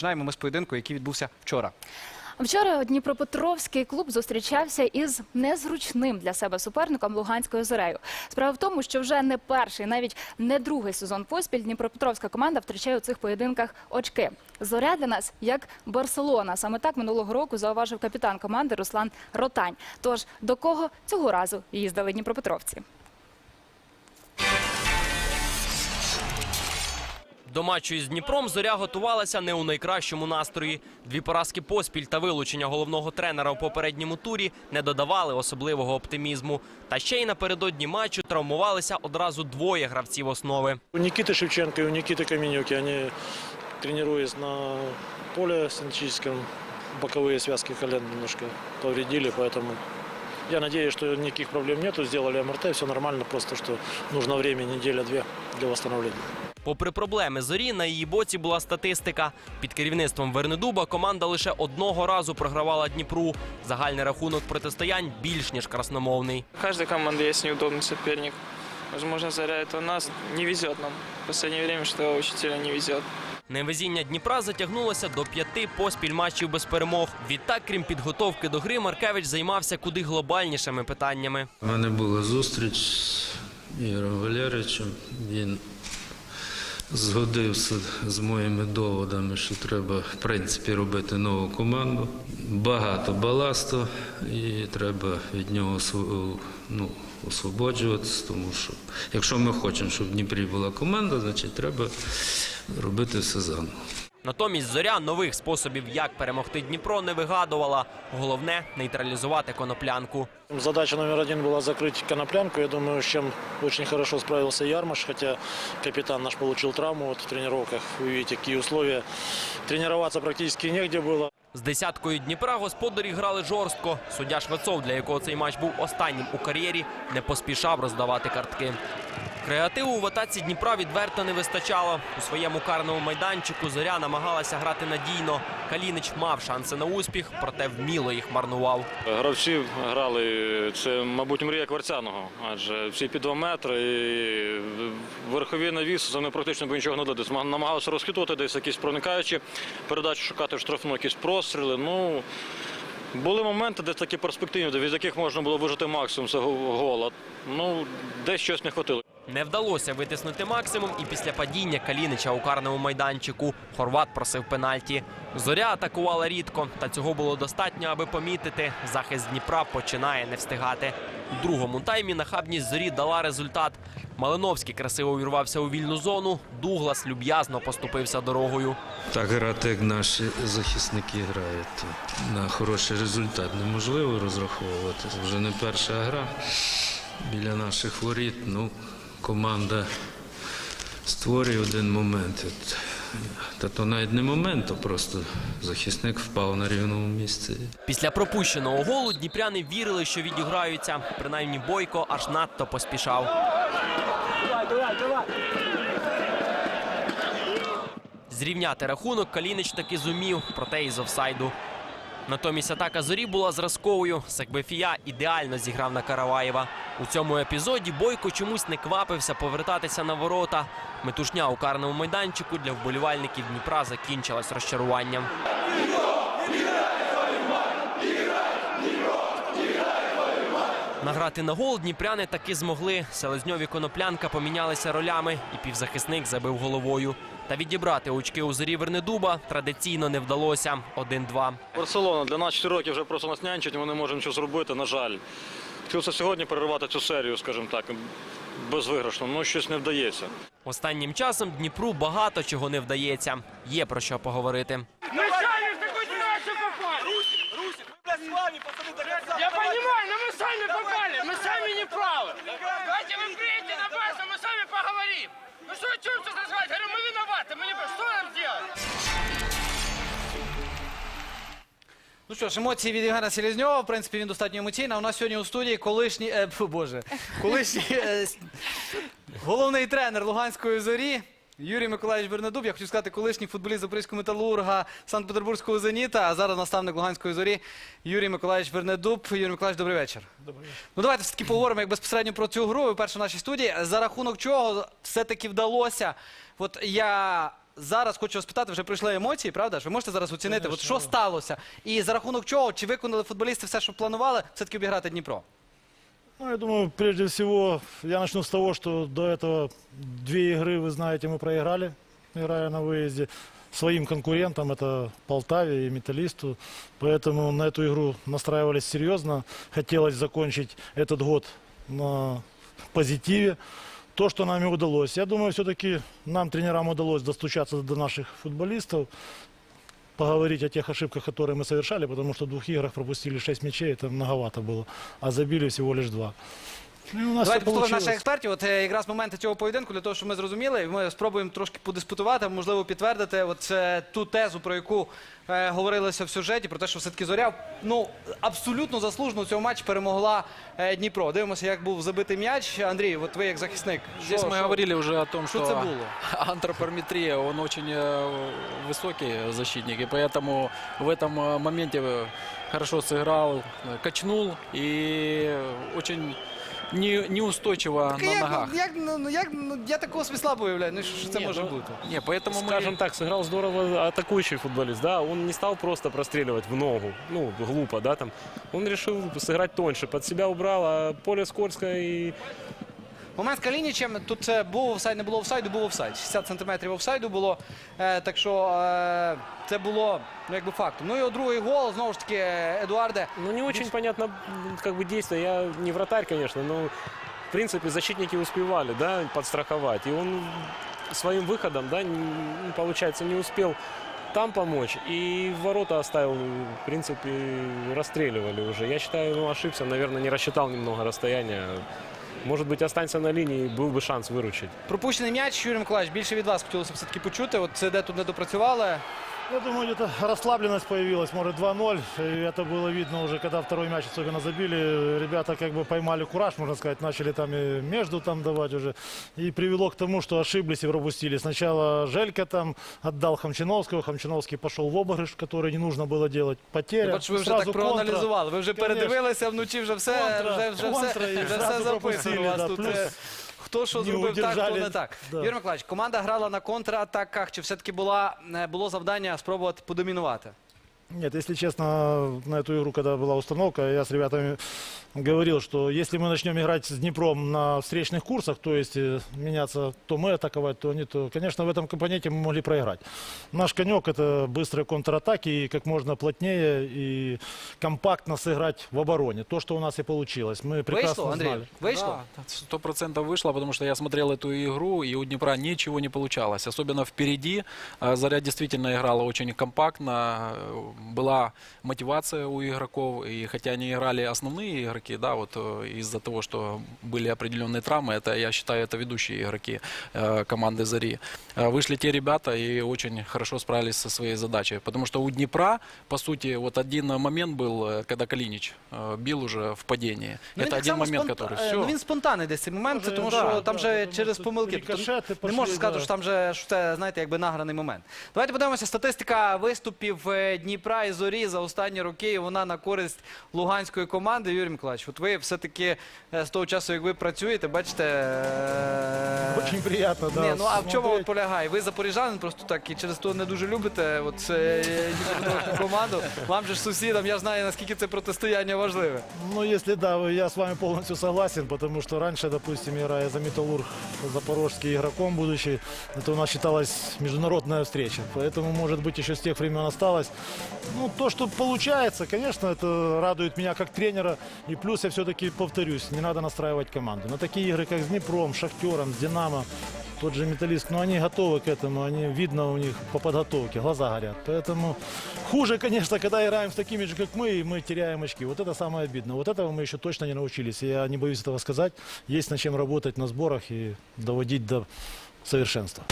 починаємо ми з поєдинку, який відбувся вчора. Вчора Дніпропетровський клуб зустрічався із незручним для себе суперником Луганською зорею. Справа в тому, що вже не перший, навіть не другий сезон поспіль Дніпропетровська команда втрачає у цих поєдинках очки. Зоря для нас як Барселона. Саме так минулого року зауважив капітан команди Руслан Ротань. Тож до кого цього разу їздили Дніпропетровці? До матчу із Дніпром зоря готувалася не у найкращому настрої. Дві поразки поспіль та вилучення головного тренера у попередньому турі не додавали особливого оптимізму. Та ще й напередодні матчу травмувалися одразу двоє гравців основи. У Никиты Шевченко и у Никиты Каменюки, они, тренируясь на поле синтетическом, боковые связки колен немножко повредили, поэтому я надеюсь, что никаких проблем нету, сделали МРТ, все нормально, просто что нужно время, неделя-две для восстановления. Попри проблеми зорі, на її боці була статистика. Під керівництвом Вернедуба команда лише одного разу програвала Дніпру. Загальний рахунок протистоянь більш ніж красномовний. У каждой команды есть неудобный соперник. Возможно, Заря это у нас не везет нам. В последнее время что очень сильно не везет. Невезіння Дніпра затягнулося до п'яти поспіль матчів без перемог. Відтак, крім підготовки до гри, Маркевич займався куди глобальнішими питаннями. У мене була зустріч з Ігорем Валерійовичем. Він згодився з моїми доводами, що треба в принципі робити нову команду. Багато баласту і треба від нього ну, освободжуватися, тому що якщо ми хочемо, щоб в Дніпрі була команда, значить треба робити все заново. Натомість зоря нових способів, як перемогти Дніпро, не вигадувала. Головне нейтралізувати коноплянку. Задача номер один была закрыть коноплянку. Я думаю, с чем очень хорошо справился Ярмаш, хотя капитан наш получил травму вот в тренировках. Вы видите, какие условия. Тренироваться практически негде было. З десяткою Дніпра господарі грали жорстко. Суддя Швецов, для якого цей матч був останнім у кар'єрі, не поспішав роздавати картки. Креативу в атаці Дніпра відверто не вистачало. У своєму карному майданчику зоря намагалася грати надійно. Калінич мав шанси на успіх, проте вміло їх марнував. Гравці грали, це, мабуть, мрія Кварцяного, адже всі під 2 метри, і верхові навіс, вони практично б нічого не. Зма- Намагалися розхитувати десь якісь проникаючі передачі, шукати штрафну якісь простріли. Ну, були моменти, десь такі перспективні, від яких можна було вижити максимум цього гола. Ну, десь щось не хватило. Не вдалося витиснути максимум і після падіння Калінича у карному майданчику Хорват просив пенальті. Зоря атакувала рідко, та цього було достатньо, аби помітити. Захист Дніпра починає не встигати. У другому таймі нахабність зорі дала результат. Малиновський красиво увірвався у вільну зону. Дуглас люб'язно поступився дорогою. Так грати, як наші захисники грають, на хороший результат неможливо розраховувати. Це вже не перша гра біля наших воріт. Ну, команда створює один момент. Та то навіть не момент, то просто захисник впав на рівному місці. Після пропущеного голу дніпряни вірили, що відіграються. Принаймні Бойко аж надто поспішав. Зрівняти рахунок Калінич таки зумів, проте із офсайду. Натомість атака зорі була зразковою. Секбефія ідеально зіграв на Караваєва. У цьому епізоді Бойко чомусь не квапився повертатися на ворота. Метушня у карному майданчику для вболівальників Дніпра закінчилась розчаруванням. Награти на гол дніпряни таки змогли. Селезньові коноплянка помінялися ролями, і півзахисник забив головою. Та відібрати очки у зорі Вернедуба традиційно не вдалося. 1-2. Барселона для нас 4 роки вже просто нас нянчить, ми не можемо нічого зробити, на жаль. Хотілося сьогодні перервати цю серію, скажімо так, безвиграшно, ну щось не вдається. Останнім часом Дніпру багато чого не вдається. Є про що поговорити. Мы сами в такую ситуацию попали. Русик, Русик, мы блядь, с вами, пацаны, до конца. Я понимаю, но мы сами попали, мы сами не правы. Давайте вы приедете на базу, мы с вами поговорим. Ну что, что тут называть? Говорю, мы виноваты, мы не... Что Ну що ж, емоції від Євгена Селезньова, в принципі, він достатньо емоційний. А У нас сьогодні у студії колишній, е, фу, боже, колишній е, с- головний тренер Луганської зорі. Юрій Миколаївич Бернадуб, я хочу сказати, колишній футболіст Запорізького металурга Санкт-Петербурзького зеніта, а зараз наставник Луганської зорі Юрій Миколаївич Бернедуб. Юрій Миколаївич, добрий вечір. Добрий вечір. Ну давайте все-таки поговоримо як безпосередньо про цю гру. Ви перше в нашій студії. За рахунок чого все-таки вдалося. От я зараз хочу вас спитати, вже пройшли емоції, правда ж? Ви можете зараз оцінити, от що сталося? І за рахунок чого, чи виконали футболісти все, що планували, все-таки обіграти Дніпро? Ну, я думаю, прежде всего, я начну с того, что до этого две игры, вы знаете, мы проиграли, играя на выезде. Своим конкурентам, это Полтаве и Металлисту. Поэтому на эту игру настраивались серьезно. Хотелось закончить этот год на позитиве. То, что нам и удалось. Я думаю, все-таки нам, тренерам, удалось достучаться до наших футболистов, поговорить о тех ошибках, которые мы совершали, потому что в двух играх пропустили 6 мячей, это многовато было, а забили всего лишь два. Ну, и у нас Давайте всё послухаємо получилось. наших експертів. От е, якраз моменти цього поєдинку для того, щоб ми зрозуміли, і ми спробуємо трошки подиспутувати, можливо, підтвердити от е, ту тезу, про яку е, говорилося в сюжеті, про те, що все-таки зоря ну абсолютно заслужено у цьому матчі перемогла е, Дніпро. Дивимося, як був забитий м'яч. Андрій, от ви як захисник. Здесь що- мы що- говорили уже о том, Что что это было? антропометрия, он очень э, высокий защитник, и поэтому в этом э, моменте э, хорошо сыграл, э, качнул и очень не, неустойчиво Так на як, ногах. ну, як, ну, ну, як, ну, я такого смисла уявляю, ну що, що це Ні, може ну, бути? Не, поэтому мы... Скажем так, сыграл здорово атакующий футболист, да, он не стал просто простреливать в ногу, ну, глупо, да, там. Он решил сыграть тоньше, под себя убрал, а поле скользкое и Момент з Калінічем, тут це був офсайд, не було офсайду, був офсайд. 60 сантиметрів офсайду було. Е, так що е, це було ну, якби фактом. Ну і от другий гол, знову ж таки, Едуарде. Ну, не очень понятно, м, как бы действие. Я не вратарь, конечно, но, в принципе, защитники успевали, да, подстраховать. И он своим выходом, да, н- получается, не успел там помочь. И в ворота оставил, в принципе, расстреливали уже. Я считаю, ну, ошибся, наверное, не рассчитал немного расстояние. Может быть, останься на линии, был бы шанс выручить. Пропущений м'яч, Юрій Миколаївич, більше від вас хотілося б все-таки почути. От це де тут не допрацювали. Я думаю, где-то расслабленность появилась, может 2-0. И это было видно уже, когда второй мяч особенно забили. Ребята как бы поймали кураж, можно сказать, начали там и между там давать уже. И привело к тому, что ошиблись и пропустили. Сначала Желька там отдал Хамчиновского, Хамчиновский пошел в обыгрыш, который не нужно было делать. Потеря. Я бачу, ви вже Сразу так контра. проаналізували. Ви вже Конечно. передивилися вночі, вже все, Контра, вже, вже контра, все, і вже зразу все записано. пропустили, У вас да, тут плюс е, хто що зробив так, хто не так. Да. Юрій Миколаївич, команда грала на контратаках, чи все-таки е, було завдання спробувати подомінувати? Нет, если честно, на эту игру, когда была установка, я с ребятами говорил, что если мы начнем играть с Днепром на встречных курсах, то есть э, меняться, то мы атаковать, то они, то, конечно, в этом компоненте мы могли проиграть. Наш конек это быстрые контратаки и как можно плотнее и компактно сыграть в обороне. То, что у нас и получилось. Мы прекрасно Вийшло, Андрій? знали. Вийшло? Да, сто процентов вышло, потому что я смотрел эту игру, и у Днепра ничего не получалось. Особенно впереди. А, Заря действительно играла очень компактно. э, Была мотивация у игроков. И хотя они играли основные игроки, да, вот э, из-за того, что были определенные травмы, это, я считаю, это ведущие игроки э, команды Зари. Э, Вышли те ребята и очень хорошо справились со своей задачей. Потому что у Днепра, по сути, вот один момент был, э, когда Калинич э, бил уже в падении. Ну, він это так один само момент, спонта- который е, все. Ну, він спонтанний десь цей момент, Може, тому да, що да, там да, же тому через що помилки. рикошети не пошли, можна сказати, да. що там же що це, знаєте, якби награний момент. Давайте подивимося статистика виступів е, Дніпра і Зорі за останні роки. і Вона на користь луганської команди. Юрій Миколаївич, от ви все-таки е, з того часу, як ви працюєте, бачите. е, Очень приятно, да. Ні, ну а в чому смотреть. от полягає? Ви запоріжанин просто так і через то не дуже любите от е, Дніпропетровську команду. Вам же ж сусідам, я ж знаю, наскільки це протистояння важливе. Ну, если да, вы- я с вами полностью согласен, потому что раньше, допустим, играя за Металлург Запорожский игроком будучи, это у нас считалась международная встреча. Поэтому, может быть, еще с тех времен осталось. Ну, то, что получается, конечно, это радует меня как тренера. И плюс я все-таки повторюсь, не надо настраивать команду. На такие игры, как с Днепром, Шахтером, Динамо, тот же металлист, но они готовы к этому, они видно у них по подготовке, глаза горят. Поэтому хуже, конечно, когда играем с такими же, как мы, и мы теряем очки. Вот это самое обидное. Вот этого мы еще точно не научились. Я не боюсь этого сказать. Есть над чем работать на сборах и доводить до совершенства.